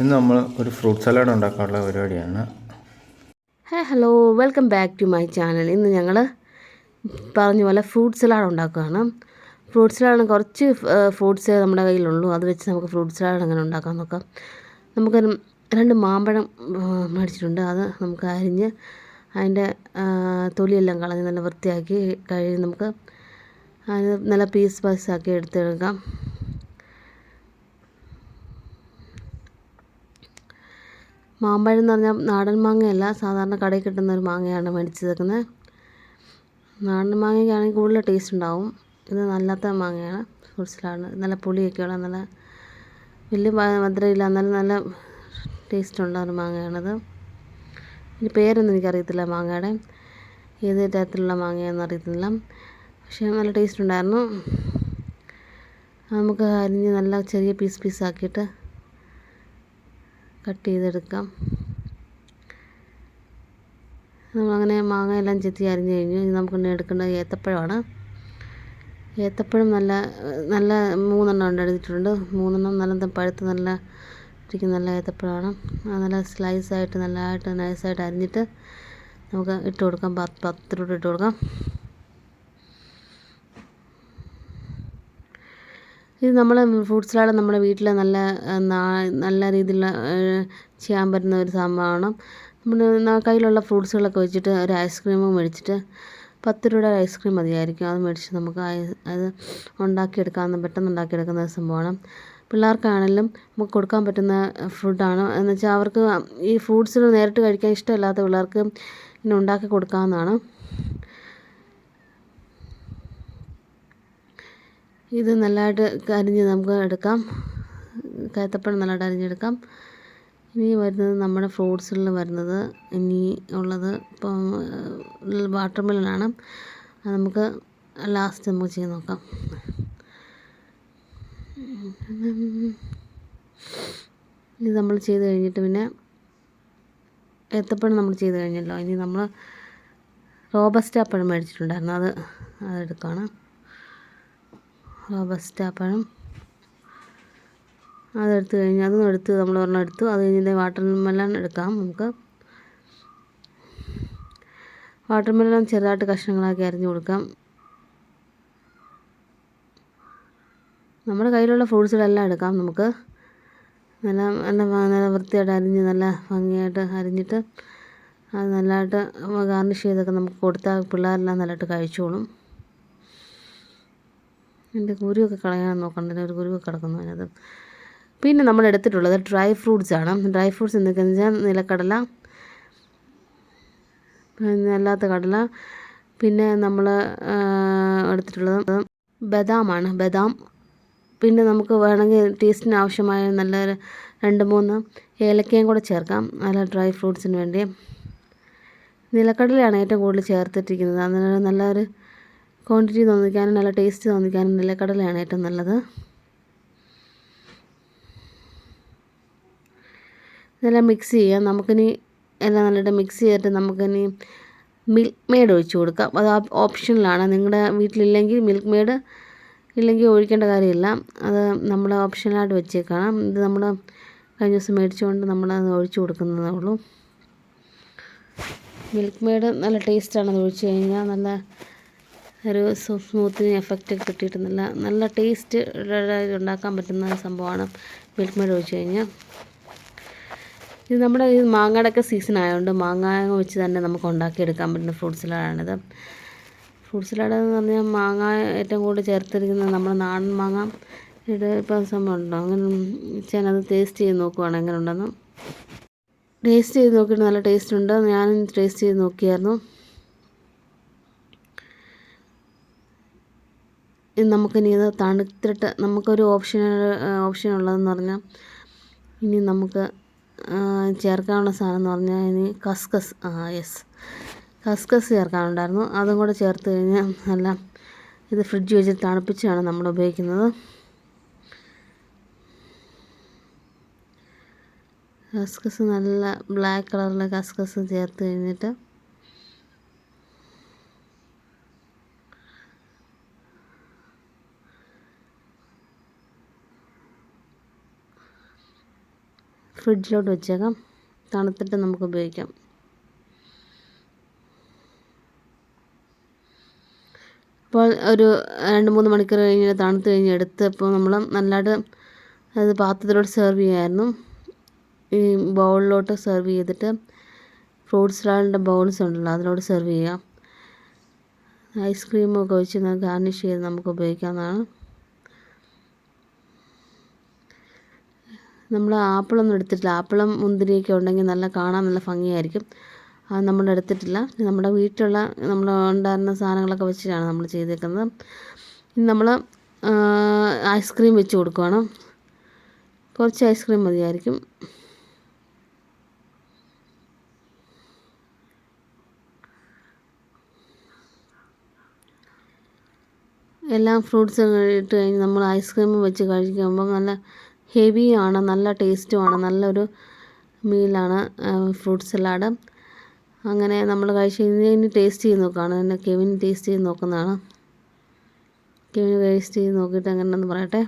ഇന്ന് നമ്മൾ ഒരു ഫ്രൂട്ട് സലാഡ് ഉണ്ടാക്കാനുള്ള പരിപാടിയാണ്. Hey hello welcome back to my channel. ഇന്ന് ഞങ്ങൾ പറഞ്ഞ പോലെ ഫ്രൂട്ട് സലാഡ് ഉണ്ടാക്കുകയാണ്. ഫ്രൂട്ട് സലാഡ് കുറച്ച് ഫ്രൂട്ട്സ് നമ്മുടെ കയ്യിലുള്ളൂ. അത് വെച്ച് നമുക്ക് ഫ്രൂട്ട് സലാഡ് എങ്ങനെ ഉണ്ടാക്കാൻ നോക്കാം. നമുക്ക് രണ്ട് മാമ്പഴം മേടിച്ചിട്ടുണ്ട്. അത് നമുക്ക് അരിഞ്ഞ് അതിന്റെ തൊലിയെല്ലാം കളഞ്ഞ് നല്ല വൃത്തിയാക്കി കഴുകി നമുക്ക് അത് നല്ല പീസ് പീസാക്കി എടുത്തെടുക്കാം. മാമ്പഴം എന്ന് പറഞ്ഞാൽ നാടൻ മാങ്ങയല്ല സാധാരണ കടയിൽ കിട്ടുന്ന ഒരു മാങ്ങയാണ് മേടിച്ചേക്കുന്നത് നാടൻ മാങ്ങയ്ക്കാണെങ്കിൽ കൂടുതൽ ടേസ്റ്റ് ഉണ്ടാവും. ഇത് നല്ലാത്ത മാങ്ങയാണ് ഫ്രൂട്ട്സിലാണ്. നല്ല പുളിയൊക്കെയുള്ള നല്ല വലിയ മധുരമില്ല എന്നാലും നല്ല ടേസ്റ്റ് ഉള്ള ഒരു മാങ്ങയാണത്. ഇതിന്റെ പേരൊന്നും എനിക്കറിയത്തില്ല മാങ്ങയുടെ. ഏത് തരത്തിലുള്ള മാങ്ങയാണെന്ന് അറിയത്തില്ല. പക്ഷേ നല്ല ടേസ്റ്റ് ഉണ്ടായിരുന്നു. നമുക്ക് അരിഞ്ഞ് നല്ല ചെറിയ പീസ് പീസാക്കിയിട്ട് കട്ട് ചെയ്തെടുക്കാം നമ്മളങ്ങനെ മാങ്ങ എല്ലാം ചെത്തി അരിഞ്ഞ് കഴിഞ്ഞു. ഇനി നമുക്ക് ഇനി എടുക്കേണ്ടത് ഏത്തപ്പഴമാണ്. ഏത്തപ്പഴം നല്ല നല്ല മൂന്നെണ്ണം ഉണ്ട് എടുത്തിട്ടുണ്ട്. മൂന്നെണ്ണം നല്ല പഴുത്ത് നല്ല ഇരിക്കുന്ന നല്ല ഏത്തപ്പഴമാണ്. അത് നല്ല സ്ലൈസായിട്ട് നല്ലതായിട്ട് നൈസായിട്ട് അരിഞ്ഞിട്ട് നമുക്ക് ഇട്ട് കൊടുക്കാം. പത്ത് പത്ത് രൂപ ഇട്ട് കൊടുക്കാം. ഇത് നമ്മൾ ഫ്രൂട്ട് സലാഡ് നമ്മുടെ വീട്ടിൽ നല്ല നല്ല രീതിയിലുള്ള ചെയ്യാൻ പറ്റുന്ന ഒരു സംഭവമാണ്. നമ്മുടെ കയ്യിലുള്ള ഫ്രൂട്ട്സുകളൊക്കെ വെച്ചിട്ട് ഒരു ഐസ്ക്രീമും മേടിച്ചിട്ട് പത്ത് രൂപയുടെ ഐസ്ക്രീം മതിയായിരിക്കും. അത് മേടിച്ച് നമുക്ക് അത് ഉണ്ടാക്കിയെടുക്കാവുന്ന പെട്ടെന്ന് ഉണ്ടാക്കിയെടുക്കുന്ന ഒരു സംഭവമാണ്. പിള്ളേർക്കാണെങ്കിലും നമുക്ക് കൊടുക്കാൻ പറ്റുന്ന ഫുഡാണ് എന്ന് വെച്ചാൽ അവർക്ക് ഈ ഫ്രൂട്ട്സുകൾ നേരിട്ട് കഴിക്കാൻ ഇഷ്ടമില്ലാത്ത പിള്ളേർക്ക് ഇങ്ങനെ ഉണ്ടാക്കി കൊടുക്കാവുന്നതാണ്. ഇത് നല്ലതായിട്ട് അരിഞ്ഞ് നമുക്ക് എടുക്കാം. കയത്തപ്പഴം നല്ലതായിട്ട് അരിഞ്ഞെടുക്കാം. ഇനി വരുന്നത് നമ്മുടെ ഫ്രൂട്ട്സിൽ വരുന്നത് ഇനി ഉള്ളത് ഇപ്പം വാട്ടർ മെലനാണ് അത് നമുക്ക് ലാസ്റ്റ് നമുക്ക് ചെയ്ത് നോക്കാം. ഇത് നമ്മൾ ചെയ്ത് കഴിഞ്ഞിട്ട് പിന്നെ ഏത്തപ്പഴം നമ്മൾ ചെയ്ത് കഴിഞ്ഞല്ലോ. ഇനി നമ്മൾ റോബസ്റ്റ പഴം മേടിച്ചിട്ടുണ്ടായിരുന്നു. അത് അതെടുക്കുകയാണ് റോബസ്റ്റ പഴം അതെടുത്ത് കഴിഞ്ഞ് അതും എടുത്ത് നമ്മൾ ഒരെണ്ണം എടുത്തു. അത് കഴിഞ്ഞ് വാട്ടർ മെല്ലൺ എടുക്കാം നമുക്ക്. വാട്ടർ മെല്ലൺ ചെറുതായിട്ട് കഷ്ണങ്ങളാക്കി അരിഞ്ഞു കൊടുക്കാം. നമ്മുടെ കയ്യിലുള്ള ഫ്രൂട്ട്സുകളെല്ലാം എടുക്കാം നമുക്ക്. നല്ല നല്ല നല്ല വൃത്തിയായിട്ട് അരിഞ്ഞ് നല്ല ഭംഗിയായിട്ട് അരിഞ്ഞിട്ട് അത് നല്ലതായിട്ട് ഗാർണിഷ് ചെയ്തൊക്കെ നമുക്ക് കൊടുത്താൽ പിള്ളേരെല്ലാം നല്ലതായിട്ട് കഴിച്ചോളും. എന്റെ കുരുവൊക്കെ കളയാൻ നോക്കണ്ട ഒരു കുരുവൊക്കെ കിടക്കുന്നു അതിനകത്ത്. പിന്നെ നമ്മൾ എടുത്തിട്ടുള്ളത് ഡ്രൈ ഫ്രൂട്ട്സ് ആണ്. ഡ്രൈ ഫ്രൂട്ട്സ് എന്തൊക്കെയാണെന്ന് വെച്ചാൽ നിലക്കടല പിന്നെ അല്ലാത്ത കടല പിന്നെ നമ്മൾ എടുത്തിട്ടുള്ളത് ബദാമാണ് ബദാം. പിന്നെ നമുക്ക് വേണമെങ്കിൽ ടേസ്റ്റിന് ആവശ്യമായ നല്ല രണ്ട് മൂന്ന് ഏലക്കയും കൂടെ ചേർക്കാം. നല്ല ഡ്രൈ ഫ്രൂട്ട്സിന് വേണ്ടി. നിലക്കടലയാണ് ഏറ്റവും കൂടുതൽ ചേർത്തിട്ടിരിക്കുന്നത്. അതിന് നല്ലൊരു ക്വാണ്ടിറ്റി തോന്നിക്കാനും നല്ല ടേസ്റ്റ് തോന്നിക്കാനും നിലക്കടലയാണ് ഏറ്റവും നല്ലത്. ഇതെല്ലാം മിക്സ് ചെയ്യാം. നമുക്കിനി എല്ലാം നല്ലതായിട്ട് മിക്സ് ചെയ്തിട്ട് നമുക്കിനി മിൽക്ക് മെയ്ഡ് ഒഴിച്ച് കൊടുക്കാം. അത് ഓപ്ഷനിലാണ് നിങ്ങളുടെ വീട്ടിലില്ലെങ്കിൽ മിൽക്ക് മെയ്ഡ് ഇല്ലെങ്കിൽ ഒഴിക്കേണ്ട കാര്യമില്ല. അത് നമ്മൾ ഓപ്ഷനായിട്ട് വെച്ചേക്കണം. ഇത് നമ്മൾ കഴിഞ്ഞ ദിവസം മേടിച്ചുകൊണ്ട് നമ്മൾ അത് ഒഴിച്ചു കൊടുക്കുന്നതേ ഉള്ളൂ. മിൽക്ക് മെയ്ഡ് നല്ല ടേസ്റ്റാണ് അത് ഒഴിച്ച് കഴിഞ്ഞാൽ നല്ല ഒരു സ്മൂത്തിന് എഫക്റ്റ് ഒക്കെ കിട്ടിയിട്ട് നല്ല ടേസ്റ്റ് ഉണ്ടാക്കാൻ പറ്റുന്ന ഒരു സംഭവമാണ് മിൽക്ക് മെയ്ഡ് ഒഴിച്ച് കഴിഞ്ഞാൽ ഇത് നമ്മുടെ ഈ മാങ്ങയുടെ സീസൺ ആയതുകൊണ്ട് മാങ്ങ വെച്ച് തന്നെ നമുക്ക് ഉണ്ടാക്കിയെടുക്കാൻ പറ്റുന്ന ഫ്രൂട്ട് സലാഡാണിത് ഫ്രൂട്ട് സലാഡ് എന്ന് പറഞ്ഞാൽ മാങ്ങ ഏറ്റവും കൂടുതൽ ചേർത്തിരിക്കുന്നത് നമ്മുടെ നാടൻ മാങ്ങ. ഇത് ഇപ്പം സംഭവം ഉണ്ടോ? അങ്ങനെ ഞാനത് ടേസ്റ്റ് ചെയ്ത് നോക്കുവാണ് എങ്ങനെ ഉണ്ടെന്ന്. ടേസ്റ്റ് ചെയ്ത് നോക്കിയിട്ട് നല്ല ടേസ്റ്റ് ഉണ്ട്. ഞാനും ടേസ്റ്റ് ചെയ്ത് നോക്കിയായിരുന്നു. നമുക്കിനി ഇത് തണുത്തിട്ട് നമുക്കൊരു ഓപ്ഷൻ ഓപ്ഷൻ ഉള്ളതെന്ന് പറഞ്ഞാൽ ഇനി നമുക്ക് ചേർക്കാനുള്ള സാധനം എന്ന് പറഞ്ഞാൽ ഇനി കസ്കസ് ആ യെസ് കസ്കസ് ചേർക്കാനുണ്ടായിരുന്നു. അതും കൂടെ ചേർത്ത് കഴിഞ്ഞാൽ നല്ല ഇത് ഫ്രിഡ്ജ് വെച്ച് തണുപ്പിച്ചാണ് നമ്മൾ ഉപയോഗിക്കുന്നത്. കസ്കസ് നല്ല ബ്ലാക്ക് കളറിലെ കസ്കസ് ചേർത്ത് കഴിഞ്ഞിട്ട് ഫ്രിഡ്ജിലോട്ട് വെച്ചേക്കാം. തണുത്തിട്ട് നമുക്ക് ഉപയോഗിക്കാം. അപ്പോൾ ഒരു രണ്ട് മൂന്ന് മണിക്കൂർ കഴിഞ്ഞ് തണുത്ത് കഴിഞ്ഞ് എടുത്ത് ഇപ്പോൾ നമ്മൾ നല്ലതായിട്ട് അത് പാത്രത്തിലോട്ട് സെർവ് ചെയ്യാമായിരുന്നു ഈ ബൗളിലോട്ട് സെർവ് ചെയ്തിട്ട് ഫ്രൂട്ട് സലാഡിന്റെ ബൗൾസ് ഉണ്ടല്ലോ അതിലോട്ട് സെർവ് ചെയ്യാം ഐസ്ക്രീമൊക്കെ വെച്ച് ഗാർണിഷ് ചെയ്ത് നമുക്ക് ഉപയോഗിക്കാവുന്നതാണ്. നമ്മൾ ആപ്പിളൊന്നും എടുത്തിട്ടില്ല. ആപ്പിളും മുന്തിരിയൊക്കെ ഉണ്ടെങ്കിൽ നല്ല കാണാൻ നല്ല ഭംഗിയായിരിക്കും. അത് നമ്മൾ എടുത്തിട്ടില്ല. നമ്മുടെ വീട്ടിലുള്ള നമ്മൾ ഉണ്ടായിരുന്ന സാധനങ്ങളൊക്കെ വെച്ചിട്ടാണ് നമ്മൾ ചെയ്തേക്കുന്നത്. ഇനി നമ്മൾ ഐസ്ക്രീം വെച്ച് കൊടുക്കുവാണ്. കുറച്ച് ഐസ്ക്രീം മതിയായിരിക്കും. എല്ലാം ഫ്രൂട്ട്സ് ഇട്ട് കഴിഞ്ഞ് നമ്മൾ ഐസ്ക്രീം വെച്ച് കഴിക്കുമ്പോൾ നല്ല ഹെവിയാണ് നല്ല ടേസ്റ്റുമാണ് നല്ലൊരു മീലാണ് ഫ്രൂട്ട് സലാഡ്. അങ്ങനെ നമ്മൾ കഴിച്ച് ഇനി ടേസ്റ്റ് ചെയ്ത് നോക്കുകയാണ് എന്നെ കെവിൻ ടേസ്റ്റ് ചെയ്ത് നോക്കുന്നതാണ്. കെവിൻ ടേസ്റ്റ് ചെയ്ത് നോക്കിയിട്ട് എങ്ങനെയുണ്ടെന്ന് പറയട്ടെ.